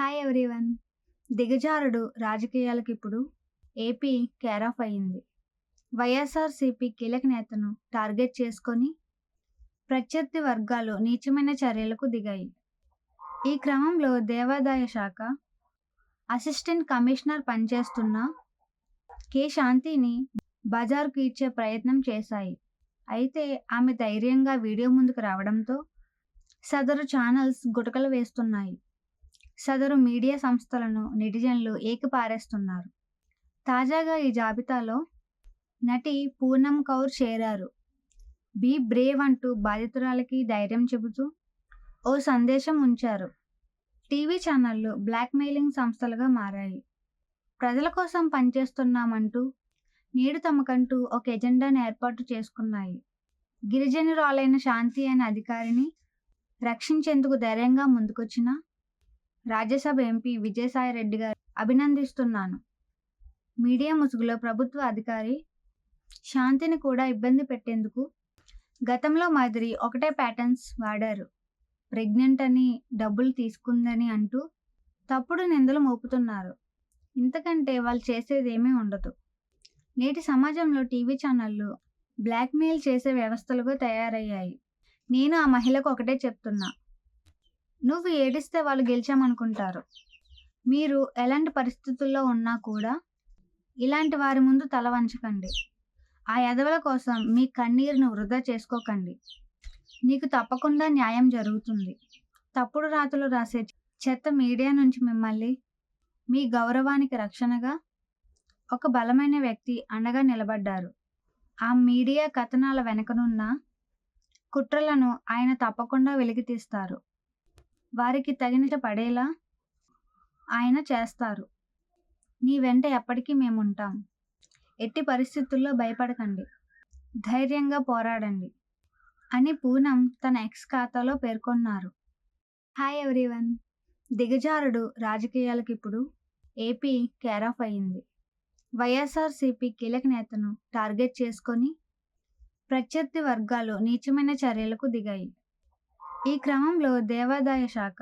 Hi everyone దిగజారుడు రాజకీయాలకు ఇప్పుడు ఏపీ కేరాఫ్ అయింది వైఎస్ఆర్సీపీ కీలక నేతను టార్గెట్ చేసుకొని ప్రత్యర్థి వర్గాలు నీచమైన చర్యలకు దిగాయి. ఈ క్రమంలో దేవాదాయ శాఖ అసిస్టెంట్ కమిషనర్ పనిచేస్తున్న కె శాంతిని బజార్కు ఇచ్చే ప్రయత్నం చేశాయి. అయితే ఆమె ధైర్యంగా వీడియో ముందుకు రావడంతో సదరు ఛానల్స్ గుటకలు వేస్తున్నాయి. సదరు మీడియా సంస్థలను నెటిజన్లు ఏకిపారేస్తున్నారు. తాజాగా ఈ జాబితాలో నటి పూనం కౌర్ చేరారు. బీ బ్రేవ్ అంటూ బాధితురాలకి ధైర్యం చెబుతూ ఓ సందేశం ఉంచారు. టీవీ ఛానళ్ళు బ్లాక్మెయిలింగ్ సంస్థలుగా మారాయి. ప్రజల కోసం పనిచేస్తున్నామంటూ నేడు తమకంటూ ఒక ఎజెండాను ఏర్పాటు చేసుకున్నాయి. గిరిజనురాలైన శాంతి అనే అధికారిని రక్షించేందుకు ధైర్యంగా ముందుకొచ్చిన రాజ్యసభ ఎంపీ విజయసాయి రెడ్డి గారు అభినందిస్తున్నాను. మీడియా ముసుగులో ప్రభుత్వ అధికారి శాంతిని కూడా ఇబ్బంది పెట్టేందుకు గతంలో మాదిరి ఒకటే ప్యాటర్న్స్ వాడారు. ప్రెగ్నెంట్ అని డబ్బులు తీసుకుందని అంటూ తప్పుడు నిందలు మోపుతున్నారు. ఇంతకంటే వాళ్ళు చేసేది ఏమీ ఉండదు. నేటి సమాజంలో టీవీ ఛానళ్ళు బ్లాక్మెయిల్ చేసే వ్యవస్థలుగా తయారయ్యాయి. నేను ఆ మహిళకు ఒకటే చెప్తున్నా. నువ్వు ఏడిస్తే వాళ్ళు గెలిచామనుకుంటారు. మీరు ఎలాంటి పరిస్థితుల్లో ఉన్నా కూడా ఇలాంటి వారి ముందు తల వంచకండి. ఆ ఎదవల కోసం మీ కన్నీరును వృధా చేసుకోకండి. నీకు తప్పకుండా న్యాయం జరుగుతుంది. తప్పుడు రాతలు రాసే చెత్త మీడియా నుంచి మిమ్మల్ని మీ గౌరవానికి రక్షణగా ఒక బలమైన వ్యక్తి అండగా నిలబడ్డారు. ఆ మీడియా కథనాల వెనకనున్న కుట్రలను ఆయన తప్పకుండా వెలికితీస్తారు. వారికి తగినట పడేలా ఆయన చేస్తారు. నీ వెంట ఎప్పటికీ మేముంటాం. ఎట్టి పరిస్థితుల్లో భయపడకండి. ధైర్యంగా పోరాడండి అని పూనం తన ఎక్స్ ఖాతాలో పేర్కొన్నారు. Hi everyone. దిగజారుడు రాజకీయాలకు ఇప్పుడు ఏపీ కేరాఫ్ అయింది. వైఎస్ఆర్సీపీ కీలక నేతను టార్గెట్ చేసుకొని ప్రత్యర్థి వర్గాలు నీచమైన చర్యలకు దిగాయి. ఈ క్రమంలో దేవాదాయ శాఖ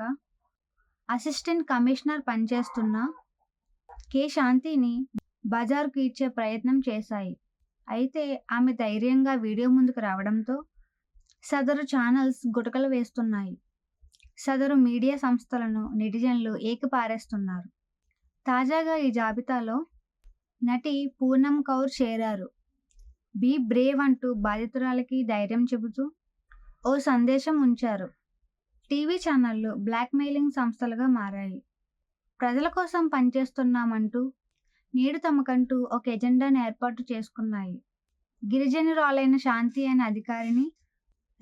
అసిస్టెంట్ కమిషనర్ పనిచేస్తున్న కె. శాంతిని బజార్కు ఇచ్చే ప్రయత్నం చేశాయి. అయితే ఆమె ధైర్యంగా వీడియో ముందుకు రావడంతో సదరు ఛానల్స్ గుటకలు వేస్తున్నాయి. సదరు మీడియా సంస్థలను నెటిజన్లు ఏకిపారేస్తున్నారు. తాజాగా ఈ జాబితాలో నటి పూనం కౌర్ చేరారు. బీ బ్రేవ్ అంటూ బాధితురాలకి ధైర్యం చెబుతూ ఓ సందేశం ఉంచారు. టీవీ ఛానళ్ళు బ్లాక్మెయిలింగ్ సంస్థలుగా మారాయి. ప్రజల కోసం పనిచేస్తున్నామంటూ నేడు తమకంటూ ఒక ఎజెండాను ఏర్పాటు చేసుకున్నాయి. గిరిజనురాలైన శాంతి అనే అధికారిని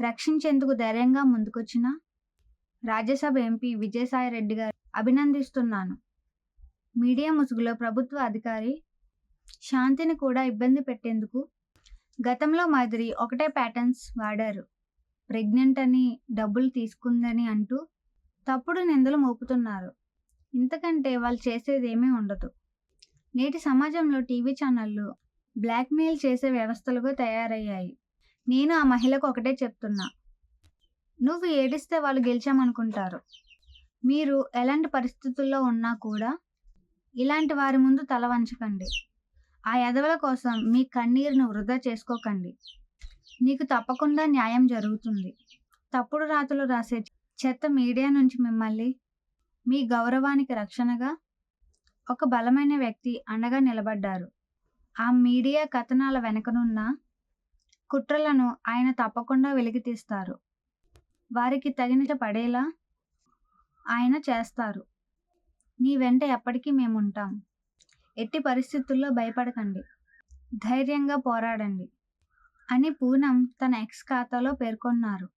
రక్షించేందుకు ధైర్యంగా ముందుకొచ్చిన రాజ్యసభ ఎంపీ విజయసాయి రెడ్డి గారు అభినందిస్తున్నాను. మీడియా ముసుగులో ప్రభుత్వ అధికారి శాంతిని కూడా ఇబ్బంది పెట్టేందుకు గతంలో మాదిరి ఒకటే ప్యాటర్న్స్ వాడారు. ప్రెగ్నెంట్ అని డబ్బులు తీసుకుందని అంటూ తప్పుడు నిందలు మోపుతున్నారు. ఇంతకంటే వాళ్ళు చేసేది ఏమీ ఉండదు. నేటి సమాజంలో టీవీ ఛానళ్ళు బ్లాక్మెయిల్ చేసే వ్యవస్థలుగా తయారయ్యాయి. నేను ఆ మహిళకు ఒకటే చెప్తున్నా. నువ్వు ఏడిస్తే వాళ్ళు గెలిచామనుకుంటారు. మీరు ఎలాంటి పరిస్థితుల్లో ఉన్నా కూడా ఇలాంటి వారి ముందు తల వంచకండి. ఆ ఎదవల కోసం మీ కన్నీరును వృధా చేసుకోకండి. నీకు తప్పకుండా న్యాయం జరుగుతుంది. తప్పుడు రాతలు రాసే చెత్త మీడియా నుంచి మిమ్మల్ని మీ గౌరవానికి రక్షణగా ఒక బలమైన వ్యక్తి అండగా నిలబడ్డారు. ఆ మీడియా కథనాల వెనకనున్న కుట్రలను ఆయన తప్పకుండా వెలికితీస్తారు వారికి తగినట పడేలా ఆయన చేస్తారు. నీ వెంట ఎప్పటికీ మేముంటాం. ఎట్టి పరిస్థితుల్లో భయపడకండి. ధైర్యంగా పోరాడండి. అని పూనం తన ఎక్స్ ఖాతాలో పేర్కొన్నారు.